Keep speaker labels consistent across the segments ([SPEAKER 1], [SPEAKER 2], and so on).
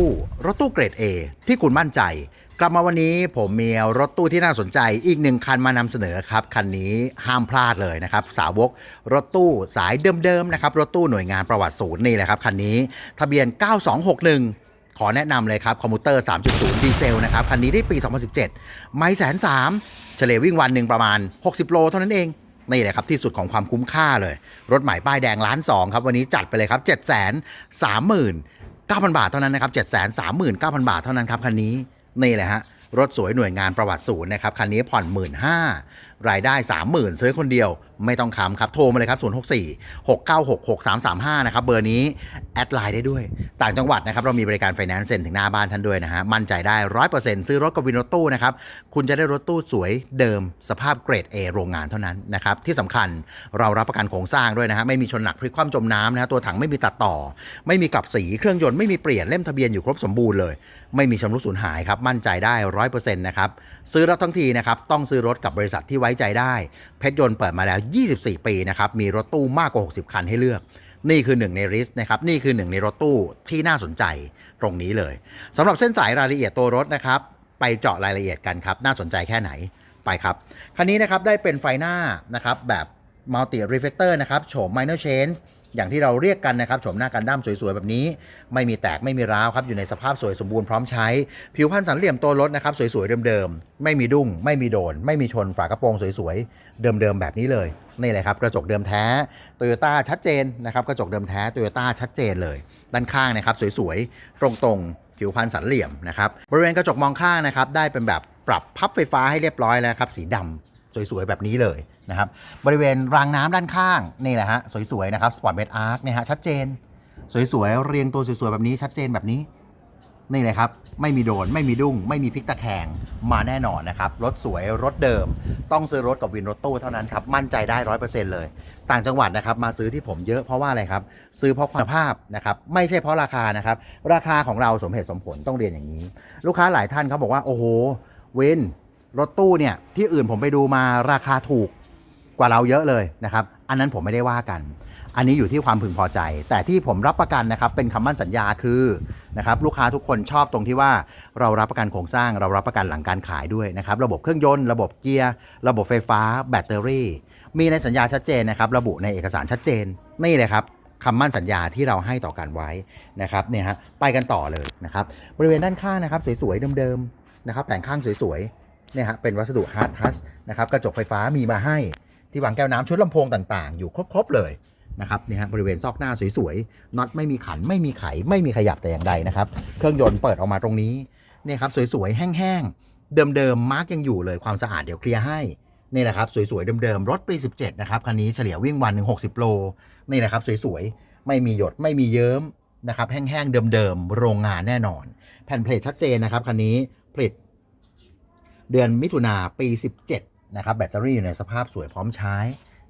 [SPEAKER 1] ตู้ รถตู้เกรด A ที่คุณมั่นใจ กลับมาวันนี้ผมมีรถตู้ที่น่าสนใจอีกหนึ่งคันมานำเสนอครับ คันนี้ห้ามพลาดเลยนะครับ สาวกรถตู้สายเดิมๆนะครับ รถตู้หน่วยงานประวัติศูนย์นี่แหละครับ คันนี้ทะเบียน 9261ขอแนะนำเลยครับ คอมพิวเตอร์ 3.0 ดีเซลนะครับ คันนี้ได้ปี 2017 ไม่แสนสามเฉลี่ยวิ่งวันหนึ่งประมาณ 60 โลเท่านั้นเอง นี่แหละครับ ที่สุดของความคุ้มค่าเลย รถใหม่ป้ายแดงล้านสองครับ วันนี้จัดไปเลยครับ 7 3 0 0 0 0 9,000 บาทเท่านั้นนะครับ 7 3 9 0 0 0 บาทเท่านั้นครับคันนี้นี่แหละฮะรถสวยหน่วยงานประวัติศูนย์นะครับคันนี้ผ่อน 1 5ื่น รายได้ 30,000 ซื้อคนเดียว ไม่ต้องค้ำครับ โทรมาเลยครับ 064 696 6335 นะครับ เบอร์นี้ แอดไลน์ได้ด้วย ต่างจังหวัดนะครับ เรามีบริการไฟแนนซ์เซ็นถึงหน้าบ้านท่านด้วยนะฮะ มั่นใจได้ 100%ซื้อรถกับวินรถตู้นะครับ คุณจะได้รถตู้สวยเดิม สภาพเกรด A โรงงานเท่านั้นนะครับ ที่สำคัญเรารับประกันโครงสร้างด้วยนะฮะ ไม่มีชนหนักพลิกคว่ำจมน้ำนะฮะตัวถังไม่มีตัดต่อ ไม่มีกลับสีเครื่องยนต์ไม่มีเปลี่ยนเล่มทะเบียนอยู่ครบสมบูรณ์เลย ไม่มีชำรุดสูญหายครับมั่นใจได้100%นะครับซื้อรถทั้งทีนะครับต้องซื้อรถกับบริษัทที่ไว้ใจได้ เพชรยนต์เปิดมาแล้ว 24 ปีนะครับ มีรถตู้มากกว่า 60 คันให้เลือก นี่คือหนึ่งในริสนะครับ นี่คือหนึ่งในรถตู้ที่น่าสนใจตรงนี้เลยสำหรับเส้นสายรายละเอียดตัวรถนะครับ ไปเจาะรายละเอียดกันครับ น่าสนใจแค่ไหนไปครับ คันนี้นะครับได้เป็นไฟหน้านะครับแบบมัลติรีเฟกเตอร์นะครับโฉม Minor Change อย่างที่เราเรียกกันนะครับโฉมหน้ากันดั้มสวยๆ แบบนี้ ไม่มีแตกไม่มีร้าวครับอยู่ในสภาพสวยสมบูรณ์พร้อมใช้ ผิวพันสันเหลี่ยมตัวรถนะครับ สวยๆ เดิมๆ ไม่มีดุ้ง ไม่มีโดน ไม่มีชนฝากระโปรงสวยๆ เดิมๆ แบบนี้เลย นี่เลยครับ กระจกเดิมแท้โตโยต้าชัดเจนนะครับกระจกเดิมแท้โตโยต้าชัดเจนเลย ด้านข้างนะครับสวยๆ ตรงๆ ผิวพันสันเหลี่ยมนะครับบริเวณกระจกมองข้างนะครับได้เป็นแบบปรับพับไฟฟ้าให้เรียบร้อยแล้วครับสีดำสวยๆแบบนี้เลยนะครับบริเวณรางน้ำด้านข้างนี่แหละฮะสวยๆนะครับสปอร์ตเบดอาร์คเนี่ยฮะชัดเจน สวยๆเรียงตัวสวยๆแบบนี้ชัดเจนแบบนี้ นี่เลยครับ ไม่มีโดน ไม่มีดุ้ง ไม่มีพลิกตะแคงมาแน่นอนนะครับ รถสวยรถเดิม ต้องซื้อรถกับวินรถตู้เท่านั้นครับ มั่นใจได้ร้อยเปอร์เซ็นต์เลย ต่างจังหวัดนะครับ มาซื้อที่ผมเยอะเพราะว่าอะไรครับ ซื้อเพราะคุณภาพนะครับ ไม่ใช่เพราะราคานะครับ ราคาของเราสมเหตุสมผลต้องเรียนอย่างนี้ ลูกค้าหลายท่านเขาบอกว่าโอ้โหวินรถตู้เนี่ยที่อื่นผมไปดูมาราคาถูก กว่าเราเยอะเลยนะครับ อันนั้นผมไม่ได้ว่ากัน อันนี้อยู่ที่ความพึงพอใจ แต่ที่ผมรับประกันนะครับ เป็นคำมั่นสัญญาคือนะครับลูกค้าทุกคนชอบตรงที่ว่าเรารับประกันโครงสร้าง เรารับประกันหลังการขายด้วยนะครับ ระบบเครื่องยนต์ ระบบเกียร์ ระบบไฟฟ้า แบตเตอรี่ มีในสัญญาชัดเจนนะครับ ระบุในเอกสารชัดเจน นี่เลยครับคำมั่นสัญญาที่เราให้ต่อกันไว้นะครับเนี่ยฮะไปกันต่อเลยนะครับ บริเวณด้านข้างนะครับ สวยๆเดิมๆนะครับแต่งข้างสวยๆเนี่ยฮะเป็นวัสดุฮาร์ดทัชนะครับกระจกไฟฟ้ามีมาให้ ที่วางแก้วน้ำชุดลำโพงต่างๆ อยู่ครบๆเลยนะครับนี่ฮะบริเวณซอกหน้าสวยๆน็อตไม่มีขันไม่มีไข ไม่มีขยับแต่อย่างใดนะครับ เครื่องยนต์เปิดออกมาตรงนี้นี่ครับสวยๆแห้งๆเดิมๆมาร์กยังอยู่เลยความสะอาดเดี๋ยวเคลียร์ให้นี่แหละครับสวยๆเดิมๆรถปี 17 นะครับคันนี้เฉลี่ยวิ่งวันหนึ่ง60โลนี่แหละครับสวยๆไม่มีหยดไม่มีเยิ้มนะครับแห้งๆเดิมๆโรงงานแน่นอน แผ่นเพลทชัดเจนนะครับคันนี้ผลิตเดือนมิถุนาปี 17 นะครับแบตเตอรี่อยู่ในสภาพสวยพร้อมใช้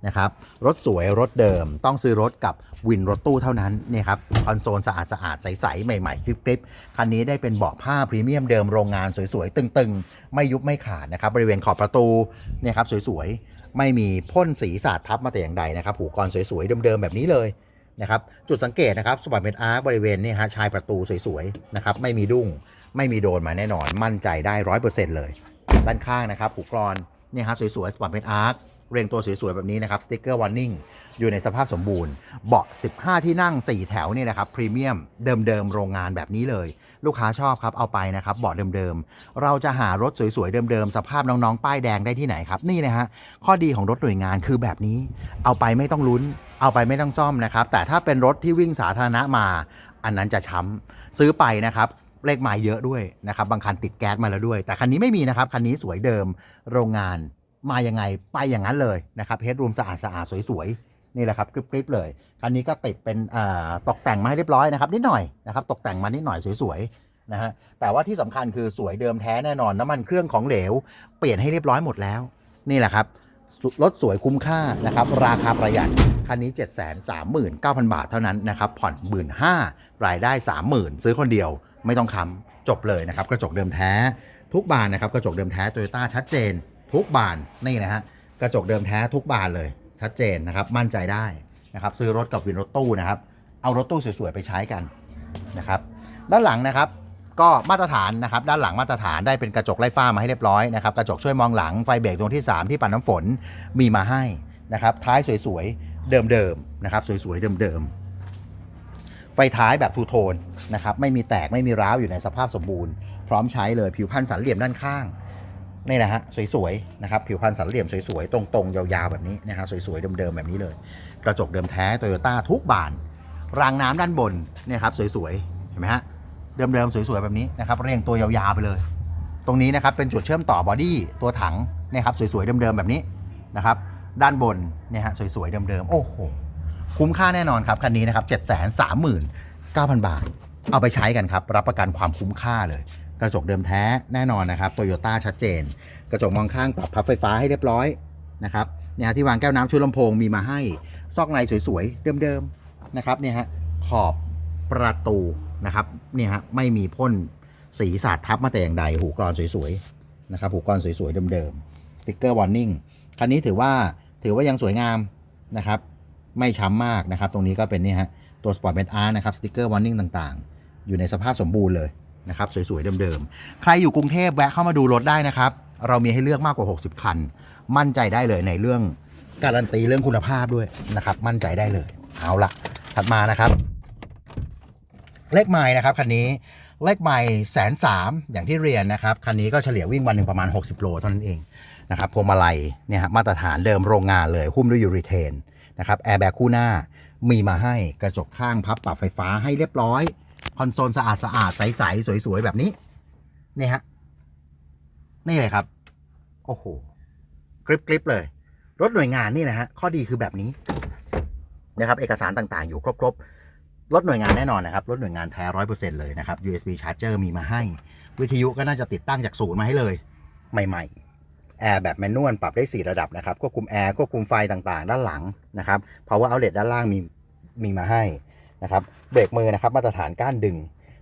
[SPEAKER 1] นะครับรถสวยรถเดิมต้องซื้อรถกับวินรถตู้เท่านั้นเนี่ยครับคอนโซลสะอาดสะอาดๆใสๆใหม่ๆคลิปๆคันนี้ได้เป็นเบาะผ้าพรีเมียมเดิมโรงงานสวยๆ ตึงๆ ไม่ยุบไม่ขาดนะครับบริเวณขอบประตูเนี่ยครับสวยๆ ไม่มีพ่นสีสาดทับมาแต่อย่างใดนะครับหูกรสวยๆ เดิมๆ แบบนี้เลยนะครับจุดสังเกตนะครับสปอร์ตเมนอาร์บริเวณนี่ฮะชายประตูสวยๆนะครับไม่มีดุ้งไม่มีโดนมาแน่นอนมั่นใจได้ร้อยเปอร์เซ็นต์เลยด้านข้างนะครับหูกรอน เนี่ยฮะสวยๆสปอร์ตเป็นอาร์คเรียงตัวสวยๆแบบนี้นะครับสติ๊กเกอร์วอร์นิ่งอยู่ในสภาพสมบูรณ์ เบาะ 15 ที่นั่ง 4 แถวนี่นะครับพรีเมียมเดิมๆโรงงานแบบนี้เลย ลูกค้าชอบครับเอาไปนะครับเบาะเดิมๆ เราจะหารถสวยๆเดิมๆ สภาพน้องๆ ป้ายแดงได้ที่ไหนครับ นี่นะฮะข้อดีของรถหน่วยงานคือแบบนี้ เอาไปไม่ต้องลุ้น เอาไปไม่ต้องซ่อมนะครับแต่ถ้าเป็นรถที่วิ่งสาธารณะมา อันนั้นจะช้ำซื้อไปนะครับ เลขหมายเยอะด้วยนะครับ บางคันติดแก๊สมาแล้วด้วย แต่คันนี้ไม่มีนะครับ คันนี้สวยเดิมโรงงานมายังไงไปอย่างนั้นเลยนะครับเฮดรูมสะอาดสะอาดสวยๆ นี่แหละครับกริบๆเลย คันนี้ก็ติดเป็นตกแต่งมาให้เรียบร้อยนะครับนิดหน่อยนะครับตกแต่งมานิดหน่อยสวยๆนะฮะแต่ว่าที่สำคัญคือสวยเดิมแท้แน่นอนน้ำมันเครื่องของเหลว เปลี่ยนให้เรียบร้อยหมดแล้ว นี่แหละครับรถสวยคุ้มค่านะครับราคาประหยัดคันนี้ 7 3 9 0 0 0 บาทเท่านั้นนะครับผ่อน 1 5ื่นรายได้ 30,000 ซื้อคนเดียว ไม่ต้องค้ำจบเลยนะครับกระจกเดิมแท้ทุกบานนะครับกระจกเดิมแท้โตโยต้าชัดเจน ทุกบานนี่นะฮะกระจกเดิมแท้ทุกบานเลยชัดเจนนะครับมั่นใจได้นะครับซื้อรถกับวินรถตู้นะครับเอารถตู้สวยๆไปใช้กันนะครับด้านหลังนะครับก็มาตรฐานนะครับด้านหลังมาตรฐานได้เป็นกระจกไล่ฟ้ามาให้เรียบร้อยนะครับกระจกช่วยมองหลังไฟเบรกดวงที่ 3 ที่ปัดน้ำฝนมีมาให้นะครับท้ายสวยๆเดิมๆนะครับสวยๆเดิมๆ ไฟท้ายแบบทูโทนนะครับไม่มีแตกไม่มีร้าวอยู่ในสภาพสมบูรณ์ พร้อมใช้เลยผิวพันธ์สันเหลี่ยมด้านข้างนี่นะฮะสวยๆนะครับผิวพันธ์สันเหลี่ยมสวยๆ ตรงๆ ยาวๆ แบบนี้นะฮะสวยๆ เดิมๆ แบบนี้เลย กระจกเดิมแท้โตโยต้าทุกบาน รางน้ำด้านบนเนี่ยครับสวยๆ เห็นไหมฮะเดิมๆ สวยๆ แบบนี้นะครับเรียงตัวยาวๆ ไปเลย ตรงนี้นะครับเป็นจุดเชื่อมต่อบอดี้ตัวถังนี่ครับสวยๆ เดิมๆ แบบนี้นะครับด้านบนเนี่ยฮะสวยๆ เดิมๆ โอ้โห คุ้มค่าแน่นอนครับคันนี้นะครับ7 3 9 0 0 0 บาท เอาไปใช้กันครับ รับประกันความคุ้มค่าเลย กระจกเดิมแท้แน่นอนนะครับโตโยต้าชัดเจน กระจกมองข้างปรับพับไฟฟ้าให้เรียบร้อยนะครับเนี่ยฮะที่วางแก้วน้ำชุดลำโพงมีมาให้ ซอกในสวยๆ เดิมๆนะครับเนี่ยฮะขอบประตูนะครับเนี่ยฮะไม่มีพ่นสีสาดทับมาแต่อย่างใดหูกรอนสวยๆนะครับหูกรอนสวยๆเดิมๆสติ๊กเกอร์วอร์นิ่งคันนี้ถือว่าถือว่ายังสวยงามนะครับ ไม่ช้ำมากนะครับ ตรงนี้ก็เป็นนี่ฮะตัวสปอร์ตเมทอาร์นะครับสติกเกอร์วอร์นิ่งต่างๆ อยู่ในสภาพสมบูรณ์เลยนะครับสวยๆเดิมๆ ใครอยู่กรุงเทพแวะเข้ามาดูรถได้นะครับ เรามีให้เลือกมากกว่า 60 คัน มั่นใจได้เลยในเรื่องการันตีเรื่องคุณภาพด้วยนะครับ มั่นใจได้เลย เอาละถัดมานะครับ เลขไม้นะครับคันนี้เลขไม้แสนสามอย่างที่เรียนนะครับ คันนี้ก็เฉลี่ยวิ่งวันหนึ่งประมาณ 60 โลเท่านั้นเองนะครับพวงมาลัยเนี่ยฮะมาตรฐานเดิมโรงงานเลยหุ้มด้วยยูริเทน นะครับแอร์แบ็กคู่หน้ามีมาให้กระจกข้างพับปรับไฟฟ้าให้เรียบร้อย คอนโซลสะอาดสะอาดๆใสๆสวยๆ แบบนี้นี่ฮะนี่เลยครับ โอ้โหกริบกริบเลย รถหน่วยงานนี่นะฮะข้อดีคือแบบนี้นะครับ เอกสารต่างๆ อยู่ครบๆรถหน่วยงานแน่นอนนะครับรถหน่วยงานแท้ร้อยเปอร์เซ็นต์เลยนะครับ USB charger มีมาให้ วิทยุก็น่าจะติดตั้งจากศูนย์มาให้เลย ใหม่ ๆ แอร์แบบแมนนวลปรับได้ 4 ระดับนะครับ ควบคุมแอร์ควบคุมไฟต่างๆ ด้านหลังนะครับ power outlet ด้านล่างมีมีมาให้นะครับเบรกมือนะครับมาตรฐานก้านดึง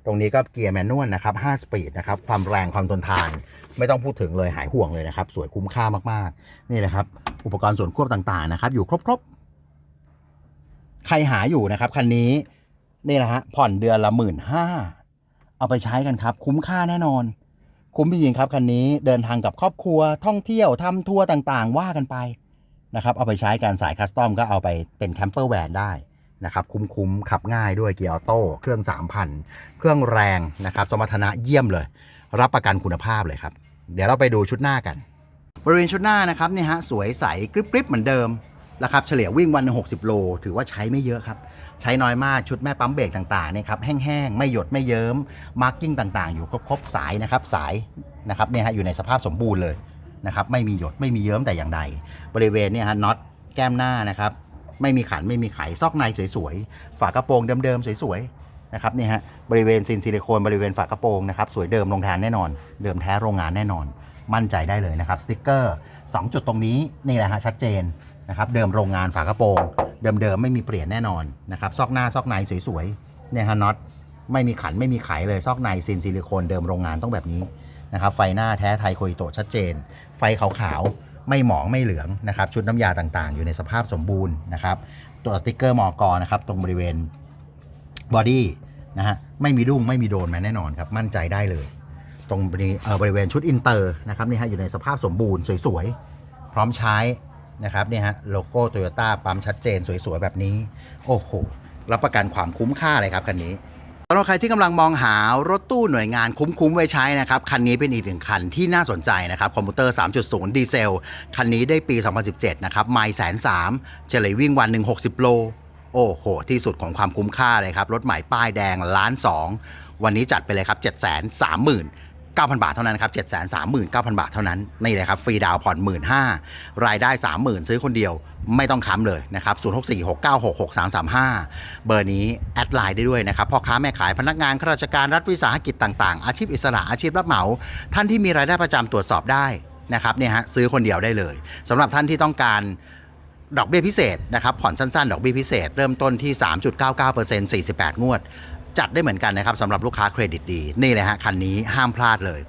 [SPEAKER 1] ตรงนี้ก็เกียร์แมนนวลนะครับ5สปีดนะครับความแรงความทนทาน ไม่ต้องพูดถึงเลยหายห่วงเลยนะครับ สวยคุ้มค่ามากๆ นี่นะครับ อุปกรณ์ส่วนควบต่างๆนะครับ อยู่ครบๆ ใครหาอยู่นะครับคันนี้นี่นะฮะผ่อนเดือนละหมื่นห้าเอาไปใช้กันครับ คุ้มค่าแน่นอน คุ้มจริงๆครับคันนี้เดินทางกับครอบครัวท่องเที่ยวทำทัวร์ต่างๆ ว่ากันไปนะครับเอาไปใช้การสายคัสตอมก็เอาไปเป็นแคมเปอร์แวนได้นะครับคุ้มๆขับง่ายด้วยเกียร์ออโต้เครื่อง 3,000 เครื่องแรงนะครับสมรรถนะเยี่ยมเลย รับประกันคุณภาพเลยครับ เดี๋ยวเราไปดูชุดหน้ากัน บริเวณชุดหน้านะครับเนี่ยฮะสวยใสกริบๆเหมือนเดิม นะครับเฉลี่ยวิ่งวันหนึ่ง60โล ถือว่าใช้ไม่เยอะครับ ใช้น้อยมากชุดแม่ปั๊มเบรกต่างๆเนี่ยครับแห้งๆ ไม่หยดไม่เยิ้มมาร์กิ้งต่างๆ อยู่ครบๆสายนะครับสายนะครับเนี่ยฮะอยู่ในสภาพสมบูรณ์เลยนะครับไม่มีหยดไม่มีเยิ้มแต่อย่างใด บริเวณเนี่ยฮะน็อตแก้มหน้านะครับไม่มีขันไม่มีไขซอกในสวยๆฝากระโปรงเดิมๆสวยๆนะครับเนี่ยฮะบริเวณซินซิลิโคนบริเวณฝากระโปรงนะครับสวยเดิมลงทานแน่นอน เดิมแท้โรงงานแน่นอน มั่นใจได้เลยนะครับสติกเกอร์ 2 จุดตรงนี้นี่แหละฮะชัดเจน นะครับเดิมโรงงานฝากระโปรงเดิมๆไม่มีเปลี่ยนแน่นอนนะครับซอกหน้าซอกในสวยๆเนี่ยฮะน็อตไม่มีขันไม่มีไขเลยซอกในซินซิลิโคนเดิมโรงงานต้องแบบนี้นะครับไฟหน้าแท้ไทยโคอิโตชัดเจน ไฟขาวๆไม่หมองไม่เหลืองนะครับชุดน้ำยาต่างๆ อยู่ในสภาพสมบูรณ์นะครับตัวสติกเกอร์มอกนะครับตรงบริเวณบอดี้นะฮะไม่มีดุ้งไม่มีโดนมาแน่นอนครับมั่นใจได้เลย ตรงบริเอ่อบริเวณชุดอินเตอร์นะครับนี่ฮะอยู่ในสภาพสมบูรณ์สวยๆ พร้อมใช้ นะครับเนี่ยฮะโลโก้โตโยต้าปั๊มชัดเจนสวยๆ แบบนี้ โอ้โห รับประกันความคุ้มค่าเลยครับคันนี้สำหรับใครที่กำลังมองหารถตู้หน่วยงานคุ้มๆไว้ใช้นะครับ คันนี้เป็นอีกหนึ่งคันที่น่าสนใจนะครับคอมพิวเตอร์ 3.0 ดีเซล คันนี้ได้ปี 2017 นะครับไมล์แสนสามเฉลี่ยวิ่งวันหนึ่ง60 โล โอ้โห ที่สุดของความคุ้มค่าเลยครับ รถใหม่ป้ายแดงล้านสองวันนี้จัดไปเลยครับ 7 3 0 0 0 0 9,000 บาทเท่านั้นครับ 739,000 บาทเท่านั้น นี่เลยครับฟรีดาวน์ผ่อน 15,000รายได้ 30,000 ซื้อคนเดียวไม่ต้องค้ำเลยนะครับ 0646966335 เบอร์นี้ แอดไลน์ได้ด้วยนะครับพ่อค้าแม่ขายพนักงานข้าราชการรัฐวิสาหกิจต่างๆ อาชีพอิสระอาชีพรับเหมา ท่านที่มีรายได้ประจำตรวจสอบได้นะครับเนี่ยฮะซื้อคนเดียวได้เลยสำหรับท่านที่ต้องการดอกเบี้ยพิเศษนะครับผ่อนสั้นๆ ดอกเบี้ยพิเศษ เริ่มต้นที่ 3.99% 48 งวด จัดได้เหมือนกันนะครับสำหรับลูกค้าเครดิตดี นี่เลยฮะคันนี้ห้ามพลาดเลย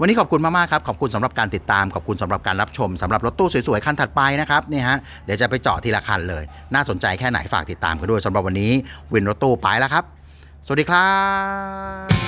[SPEAKER 1] วันนี้ขอบคุณมากๆครับ ขอบคุณสำหรับการติดตาม ขอบคุณสำหรับการรับชมสำหรับรถตู้สวยๆ คันถัดไปนะครับนี่ฮะเดี๋ยวจะไปเจาะทีละคันเลย น่าสนใจแค่ไหนฝากติดตามกันด้วยสำหรับวันนี้วินรถตู้ไปแล้วครับ สวัสดีครับ